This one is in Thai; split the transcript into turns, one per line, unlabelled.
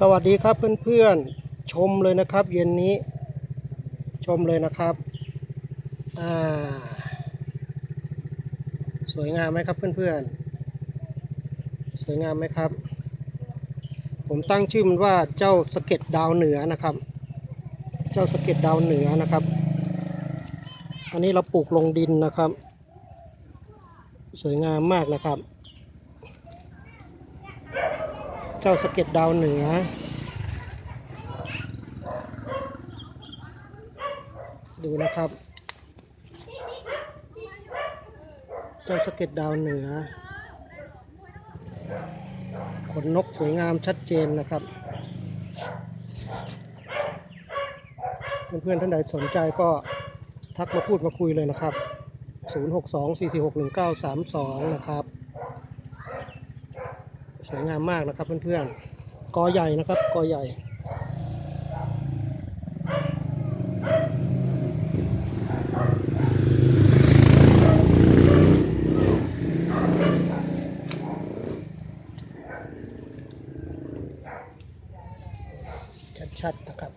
สวัสดีครับเพื่อนๆชมเลยนะครับ เย็นนี้ชมเลยนะครับอ่าสวยงามไหมครับเพื่อนๆสวยงามไหมครับ ผมตั้งชื่อมันว่าเจ้าสะเก็ดดาวเหนือนะครับ เจ้าสะเก็ดดาวเหนือนะครับ อันนี้เราปลูกลงดินนะครับ สวยงามมากนะครับ เจ้าสะเก็ดดาวเหนือ ดูนะครับ เจ้าสะเก็ดดาวเหนือ ขนนกสวยงามชัดเจนนะครับ เพื่อนๆท่านใดสนใจก็ทักมาพูดมาคุยเลยนะครับ 062-446-1932 นะครับ วยงามมากนะครับเพื่อนๆกอใหญ่นะครับกอใหญ่ชัดๆนะครับ